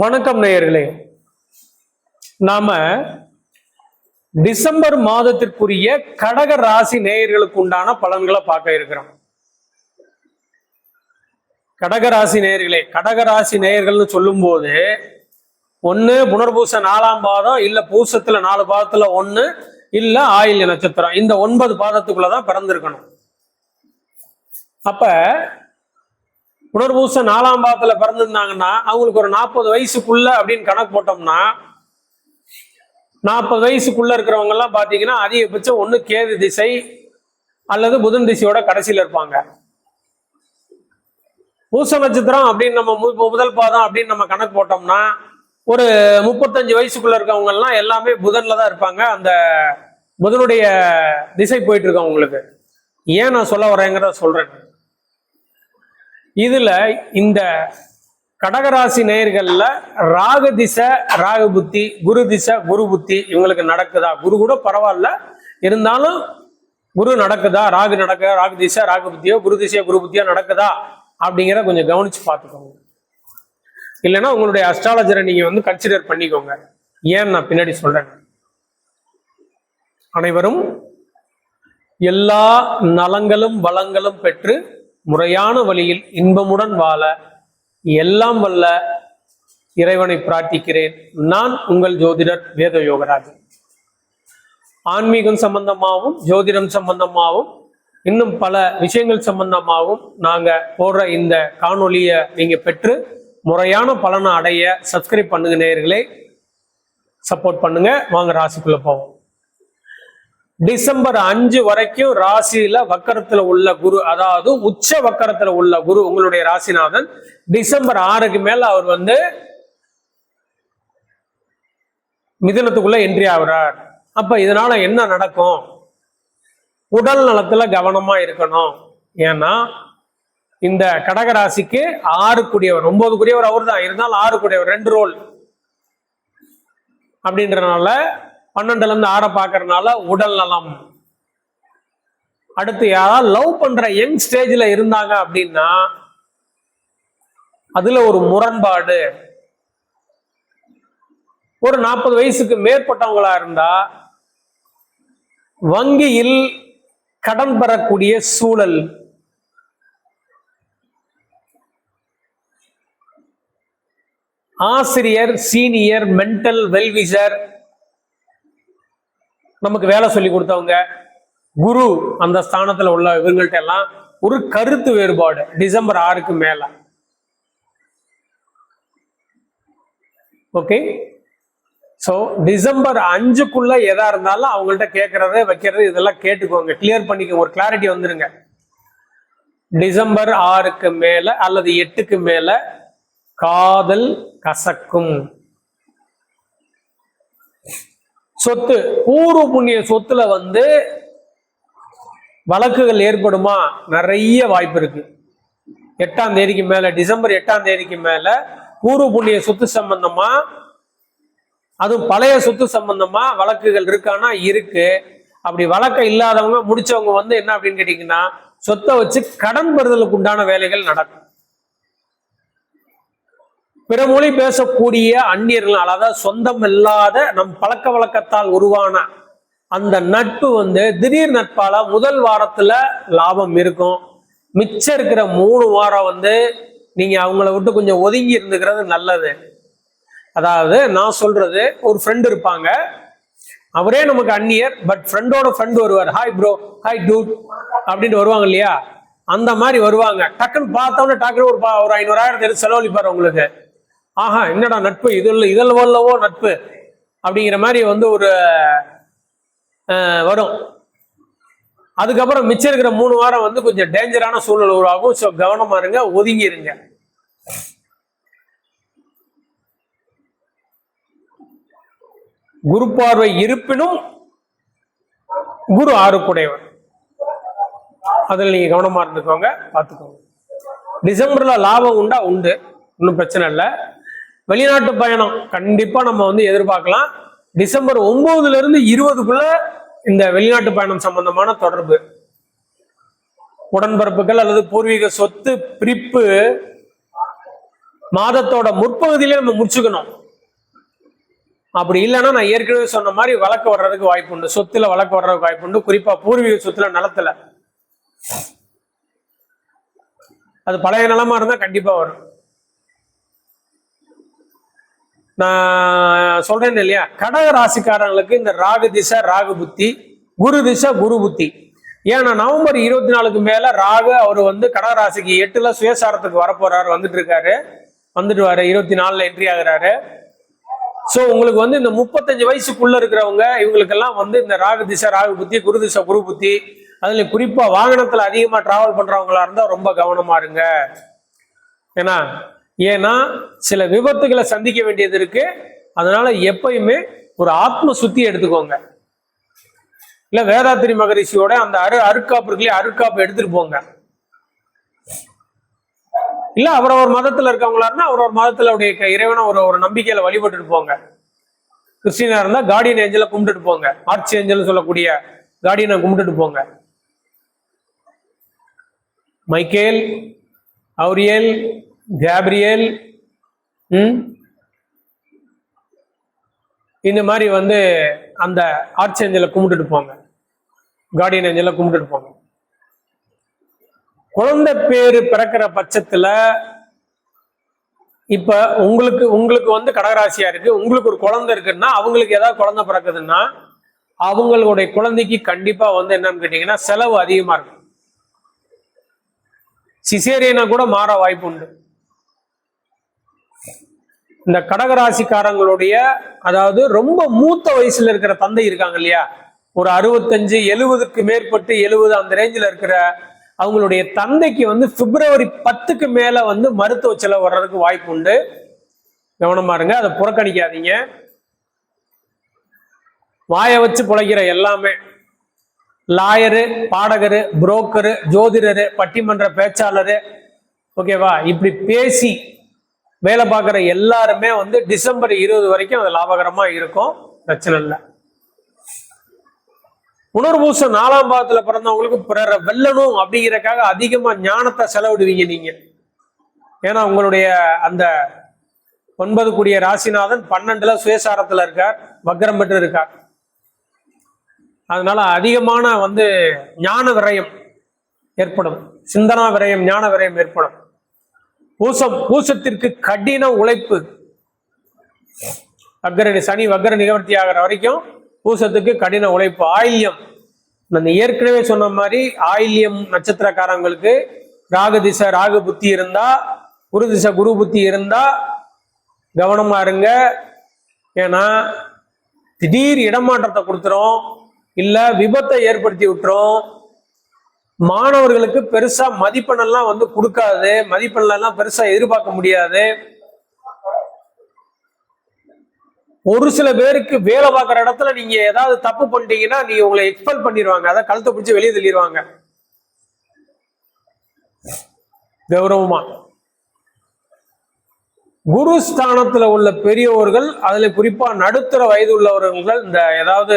வணக்கம் நேயர்களே. நாம டிசம்பர் மாதத்திற்குரிய கடக ராசி நேயர்களுக்கு உண்டான பலன்களை பார்க்க இருக்கிறோம். கடக ராசி நேயர்களே கடக ராசி நேயர்கள்னு சொல்லும்போது ஒன்னு புனர்பூச நாலாம் பாதம் இல்ல பூசத்துல நாலு பாதத்துல ஒன்னு இல்ல ஆயில்ய நட்சத்திரம். இந்த ஒன்பது பாதத்துக்குள்ளதான் பிறந்திருக்கணும். அப்ப புனர்பூச நாலாம் பாதத்துல பிறந்திருந்தாங்கன்னா அவங்களுக்கு ஒரு நாற்பது வயசுக்குள்ள அப்படின்னு கணக்கு போட்டோம்னா நாற்பது வயசுக்குள்ள இருக்கிறவங்க எல்லாம் பாத்தீங்கன்னா அதிகபட்சம் ஒண்ணு கேது திசை அல்லது புதன் திசையோட கடைசியில இருப்பாங்க. பூச நட்சத்திரம் அப்படின்னு நம்ம மு- முதல் பாதம் அப்படின்னு நம்ம கணக்கு போட்டோம்னா ஒரு முப்பத்தஞ்சு வயசுக்குள்ள இருக்கவங்க எல்லாம் எல்லாமே புதன்ல தான் இருப்பாங்க. அந்த புதனுடைய திசை போயிட்டு இருக்கவங்களுக்கு ஏன் நான் சொல்ல வரேங்கிறத சொல்றேன். இதுல இந்த கடகராசி நேயர்கள்ல ராகு திசை ராகு புத்தி குரு திசை குரு புத்தி இவங்களுக்கு நடக்குதா? குரு கூட பரவாயில்ல. இருந்தாலும் குரு நடக்குதா? ராகு நடக்க ராகு திசை ராகு புத்தியோ குரு திசையோ குரு புத்தியோ நடக்குதா? அப்படிங்கிறத கொஞ்சம் கவனிச்சு பார்த்துக்கோங்க. இல்லைன்னா உங்களுடைய அஸ்ட்ராலஜரை நீங்க வந்து கன்சிடர் பண்ணிக்கோங்க. ஏன்னு நான் பின்னாடி சொல்றேன். அனைவரும் எல்லா நலங்களும் வளங்களும் பெற்று முறையான வழியில் இன்பமுடன் வாழ எல்லாம் வல்ல இறைவனை பிரார்த்திக்கிறேன். நான் உங்கள் ஜோதிடர் வேத யோகராஜன் ஆன்மீகம் சம்பந்தமாகவும் ஜோதிடம் சம்பந்தமாகவும் இன்னும் பல விஷயங்கள் சம்பந்தமாகவும் நாங்க போடுற இந்த காணொலியை நீங்க பெற்று முறையான பலனை அடைய சப்ஸ்கிரைப் பண்ணுங்க நேயர்களே. சப்போர்ட் பண்ணுங்க. வாங்க ராசிக்குள்ள போவோம். டிசம்பர் அஞ்சு வரைக்கும் ராசியில வக்கரத்துல உள்ள குரு அதாவது உச்ச வக்கரத்துல உள்ள குரு உங்களுடைய ராசிநாதன். டிசம்பர் ஆறுக்கு மேல அவர் வந்து மிதனத்துக்குள்ள என்ட்ரி ஆகுறார். அப்ப இதனால என்ன நடக்கும்? உடல் நலத்துல கவனமா இருக்கணும். ஏன்னா இந்த கடகராசிக்கு ஆறு கூடியவர் ஒன்பது கூடியவர் அவர் தான் இருந்தாலும் ஆறு கூடியவர் ரெண்டு ரோல் அப்படின்றனால பன்னெண்டுல இருந்து ஆற பாக்குறதுனால உடல் நலம். அடுத்து யாராவது லவ் பண்ற யங் ஸ்டேஜ்ல இருந்தாங்க அப்படின்னா அதுல ஒரு முரண்பாடு. ஒரு நாற்பது வயசுக்கு மேற்பட்டவங்களா இருந்தா வங்கியில் கடன் பெறக்கூடிய சூழல். ஆசிரியர் சீனியர் மென்டல் வெல்விசர் நமக்கு வேலை சொல்லி கொடுத்தவங்க குரு அந்த ஸ்தானத்துல உள்ள இவங்கள்ட்ட எல்லாம் ஒரு கருத்து வேறுபாடு. டிசம்பர் ஆறுக்கு மேல. ஓகே ஸோ டிசம்பர் அஞ்சுக்குள்ள எதா இருந்தாலும் அவங்கள்ட்ட கேட்கறது வைக்கிறது இதெல்லாம் கேட்டுக்கோங்க. கிளியர் பண்ணிக்கோங்க. ஒரு கிளாரிட்டி வந்துருங்க. டிசம்பர் ஆறுக்கு மேல அல்லது எட்டுக்கு மேல காதல் கசக்கும். சொத்து பூர்வ புண்ணிய சொத்துல வந்து வழக்குகள் ஏற்படுமா? நிறைய வாய்ப்பு இருக்கு. எட்டாம் தேதிக்கு மேல டிசம்பர் எட்டாம் தேதிக்கு மேல பூர்வ புண்ணிய சொத்து சம்பந்தமா அதுவும் பழைய சொத்து சம்பந்தமா வழக்குகள் இருக்கானா? இருக்கு. அப்படி வழக்கம் இல்லாதவங்க முடிச்சவங்க வந்து என்ன அப்படின்னு கேட்டீங்கன்னா சொத்தை வச்சு கடன் பெறுதலுக்கு உண்டான வேலைகள் நடக்கும். பிற மொழி பேசக்கூடிய அந்நியர்கள் அதாவது சொந்தம் இல்லாத நம் பழக்க வழக்கத்தால் உருவான அந்த நட்பு வந்து திடீர் நட்பால முதல் வாரத்துல லாபம் இருக்கும். மிச்சம் இருக்கிற மூணு வாரம் வந்து நீங்க அவங்கள விட்டு கொஞ்சம் ஒதுங்கி இருந்துக்கிறது நல்லது. அதாவது நான் சொல்றது ஒரு ஃப்ரெண்டு இருப்பாங்க. அவரே நமக்கு அந்நியர் பட் ஃப்ரெண்டோட ஃப்ரெண்ட் வருவார். ஹாய் ப்ரோ ஹாய் டூட் அப்படின்ட்டு வருவாங்க இல்லையா? அந்த மாதிரி வருவாங்க. டக்குன்னு பார்த்தோன்னே டக்குன்னு ஒரு ஒரு ஐநூறாயிரத்தை செலவழிப்பார் உங்களுக்கு ஆஹா என்னடா நட்பு? இதில் இதில் வல்லவோ நட்பு? அப்படிங்கிற மாதிரி வந்து ஒரு அஹ், வரும். அதுக்கப்புறம் மிச்சம் இருக்கிற மூணு வாரம் வந்து கொஞ்சம் டேஞ்சரான சூழல் உருவாகும். ஸோ கவனமா இருங்க ஒதுங்கி இருங்க. குரு பார்வை இருப்பினும் குரு ஆறுக்குடையவர். அதில் நீங்க கவனமா இருந்துக்கோங்க பார்த்துக்கோங்க. டிசம்பர்ல லாபம் உண்டா? உண்டு. ஒன்றும் பிரச்சனை இல்லை. வெளிநாட்டு பயணம் கண்டிப்பா நம்ம வந்து எதிர்பார்க்கலாம். டிசம்பர் ஒன்பதுல இருந்து இருபதுக்குள்ள இந்த வெளிநாட்டு பயணம் சம்பந்தமான தொடர்பு. உடன்பரப்புகள் அல்லது பூர்வீக சொத்து பிரிப்பு மாதத்தோட முற்பகுதியிலே நம்ம முடிச்சுக்கணும். அப்படி இல்லைன்னா நான் ஏற்கனவே சொன்ன மாதிரி வழக்கு வர்றதுக்கு வாய்ப்பு உண்டு. சொத்துல வழக்கு வர்றதுக்கு வாய்ப்பு உண்டு. குறிப்பா பூர்வீக சொத்துல நிலத்துல. அது பழைய நிலமா இருந்தா கண்டிப்பா வரும். நான் சொல்றேன் இல்லையா? கடக ராசிக்காரங்களுக்கு இந்த ராகு திசை ராகு புத்தி குரு திசை குரு புத்தி. ஏன்னா நவம்பர் இருபத்தி நாலுக்கு மேல ராகு அவர் வந்து கடக ராசிக்கு எட்டுல சுயசாரத்துக்கு வரப்போறாரு வந்துட்டு இருக்காரு வந்துட்டு வர இருபத்தி நாலுல என்ட்ரி ஆகுறாரு. ஸோ உங்களுக்கு வந்து இந்த முப்பத்தஞ்சு வயசுக்குள்ள இருக்கிறவங்க இவங்களுக்கெல்லாம் வந்து இந்த ராகு திசை ராகு புத்தி குரு திசை குரு புத்தி அதுல குறிப்பா வாகனத்துல அதிகமா டிராவல் பண்றவங்களா இருந்தா ரொம்ப கவனமா இருங்க. ஏன்னா ஏன்னா சில விபத்துகளை சந்திக்க வேண்டியது இருக்கு. அதனால எப்பயுமே ஒரு ஆத்ம சுத்தி எடுத்துக்கோங்க. இல்ல வேதாத்திரி மகரிஷியோட அந்த அரு அருட்காப்பு இருக்குல்லையே அருட்காப்பு எடுத்துட்டு போங்க. இல்ல அவரவர் மதத்துல இருக்கவங்களாருன்னா அவர் அவரவர் மதத்துல உடைய இறைவனை ஒரு ஒரு நம்பிக்கையில வழிபட்டுட்டு போங்க. கிறிஸ்டினா இருந்தா கார்டியன் ஏஞ்சலை கும்பிட்டுட்டு போங்க. ஆர்ச்சி ஏஞ்சல் சொல்லக்கூடிய கார்டியனை கும்பிட்டுட்டு போங்க. மைக்கேல் அவுரியல் கேப்ரியல் ம்? இந்த மாதிரி வந்து அந்த ஆர்ச் ஏஞ்சலை கும்பிட்டுட்டு போங்க. கார்டியன் ஏஞ்சலை கும்பிட்டுட்டு போங்க. குழந்தை பேர் பிறக்கிற பட்சத்துல இப்போ உங்களுக்கு உங்களுக்கு வந்து கடகராசியா இருக்கு. உங்களுக்கு ஒரு குழந்தை இருக்குன்னா அவங்களுக்கு ஏதாவது குழந்தை பிறக்குதுன்னா அவங்களுடைய குழந்தைக்கு கண்டிப்பாக வந்து என்னன்னு கேட்டிங்கன்னா செலவு அதிகமாக இருக்கும். சிசேரியனா கூட மாற வாய்ப்பு உண்டு. இந்த கடகராசிக்காரங்களுடைய அதாவது ரொம்ப மூத்த வயசுல இருக்கிற தந்தை இருக்காங்க இல்லையா? ஒரு அறுபத்தஞ்சு எழுபதுக்கு மேற்பட்டு எழுபது அந்த ரேஞ்சில் இருக்கிற அவங்களுடைய தந்தைக்கு வந்து பிப்ரவரி பத்துக்கு மேல வந்து மருத்துவ செலவு வர்றதுக்கு வாய்ப்பு உண்டு. கவனமா இருங்க அதை புறக்கணிக்காதீங்க. வாயை வச்சு பிழைக்கிற எல்லாமே. லாயரு பாடகரு புரோக்கரு ஜோதிடரு பட்டிமன்ற பேச்சாளரு ஓகேவா? இப்படி பேசி வேலை பார்க்குற எல்லாருமே வந்து டிசம்பர் இருபது வரைக்கும் அது லாபகரமாக இருக்கும். பிரச்சனை இல்லை. உணர்வூசம் நாலாம் பாகத்தில் பிறந்தவங்களுக்கு பிறரை வெல்லணும் அப்படிங்கிறக்காக அதிகமா ஞானத்தை செலவிடுவீங்க நீங்க. ஏன்னா உங்களுடைய அந்த ஒன்பது கூடிய ராசிநாதன் பன்னெண்டுல சுயசாரத்துல இருக்கார் வக்ரம் பெற்று இருக்கார் அதனால அதிகமான வந்து ஞான விரயம் ஏற்படும். சிந்தனா விரயம் ஞான விரயம் ஏற்படும். பூசம் பூசத்திற்கு கடின உழைப்பு. வக்கர சனி வக்கர நிகழ்த்தி ஆகிற வரைக்கும் பூசத்துக்கு கடின உழைப்பு. ஆயில்யம். நான் ஏற்கனவே சொன்ன மாதிரி ஆயில்யம் நட்சத்திரக்காரங்களுக்கு ராகு திசை ராகு புத்தி இருந்தா குரு திசை குரு புத்தி இருந்தா கவனமா இருங்க. ஏன்னா திடீர் இடமாற்றத்தை கொடுத்துரும். இல்லை விபத்தை ஏற்படுத்தி விட்டுரும். மாணவர்களுக்கு பெருசா மதிப்பெண்ணெல்லாம் வந்து கொடுக்காது. மதிப்பெண்ணெல்லாம் பெருசா எதிர்பார்க்க முடியாது. ஒரு சில பேருக்கு வேலை பார்க்குற இடத்துல நீங்க ஏதாவது தப்பு பண்ணிட்டீங்கன்னா நீங்க உங்களை எக்ஸ்பெல் பண்ணிடுவாங்க. அதை கழுத்தை பிடிச்சி வெளியே தள்ளிடுவாங்க. கௌரவமா. குரு ஸ்தானத்துல உள்ள பெரியவர்கள் அதுல குறிப்பா நடுத்தர வயது உள்ளவர்கள் இந்த ஏதாவது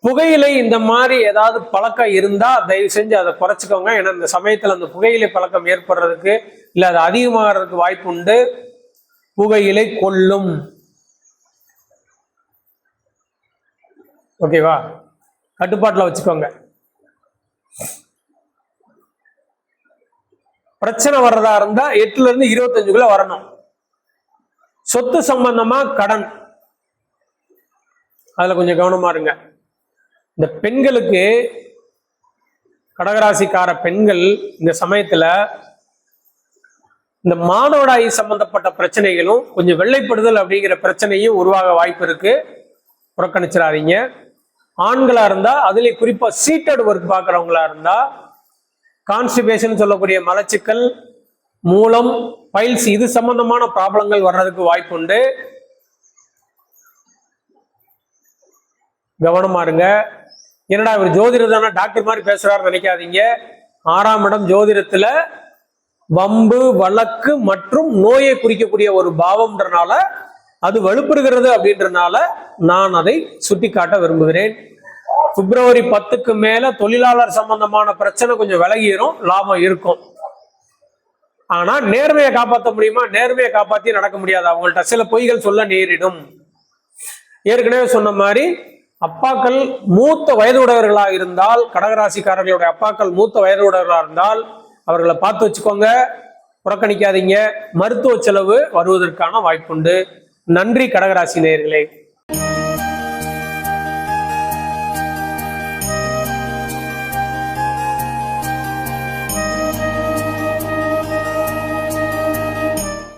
புகையிலை இந்த மாதிரி ஏதாவது பழக்கம் இருந்தா தயவு செஞ்சு அதை குறைச்சிக்கோங்க. ஏன்னா இந்த சமயத்துல அந்த புகையிலை பழக்கம் ஏற்படுறதுக்கு இல்ல அது அதிகமாகிறதுக்கு வாய்ப்பு உண்டு. புகையிலை கொல்லும். ஓகேவா கட்டுப்பாட்டில் வச்சுக்கோங்க. பிரச்சனை வர்றதா இருந்தா எட்டுல இருந்து இருபத்தஞ்சுக்குள்ள வரணும். சொத்து சம்பந்தமா கடன். அதுல கொஞ்சம் கவனமா இருங்க. இந்த பெண்களுக்கு கடகராசிக்கார பெண்கள் இந்த சமயத்துல இந்த மாதவிடாய் சம்பந்தப்பட்ட பிரச்சனைகளும் கொஞ்சம் வெள்ளைப்படுதல் அப்படிங்கிற பிரச்சனையும் உருவாக வாய்ப்பு இருக்கு. புறக்கணிச்சிடாதீங்க. ஆண்களா இருந்தா அதுல குறிப்பா சீட்டட் ஒர்க் பார்க்குறவங்களா இருந்தா கான்ஸ்டிபேஷன் சொல்லக்கூடிய மலச்சிக்கல் மூலம் பைல்ஸ் இது சம்பந்தமான ப்ராப்ளங்கள் வர்றதுக்கு வாய்ப்பு உண்டு. கவனமா இருங்க. என்னடா இவர் ஜோதிடர் தானே டாக்டர் மாதிரி பேசுறாரு நினைக்காதீங்க. ஆறாம் இடம் ஜோதிடத்துல வம்பு வழக்கு மற்றும் நோயை குறிக்கக்கூடிய ஒரு பாவம்ன்றனால அது வலுப்படுகிறது அப்படின்றனால நான் அதை சுட்டிக்காட்ட விரும்புகிறேன். பிப்ரவரி பத்துக்கு மேல தொழிலாளர் சம்பந்தமான பிரச்சனை கொஞ்சம் விலகிடும் லாபம் இருக்கும். ஆனா நேர்மையை காப்பாற்ற முடியுமா? நேர்மையை காப்பாத்தி நடக்க முடியாது? அவங்கள்ட்ட சில பொய்கள் சொல்ல நேரிடும். ஏற்கனவே சொன்ன மாதிரி அப்பாக்கள் மூத்த வயதுடையவர்களாக இருந்தால் கடகராசிக்காரர்களுடைய அப்பாக்கள் மூத்த வயதுடையவர்களாக இருந்தால் அவர்களை பார்த்து வச்சுக்கோங்க புறக்கணிக்காதீங்க. மருத்துவ செலவு வருவதற்கான வாய்ப்புண்டு. நன்றி கடகராசி நேயர்களே.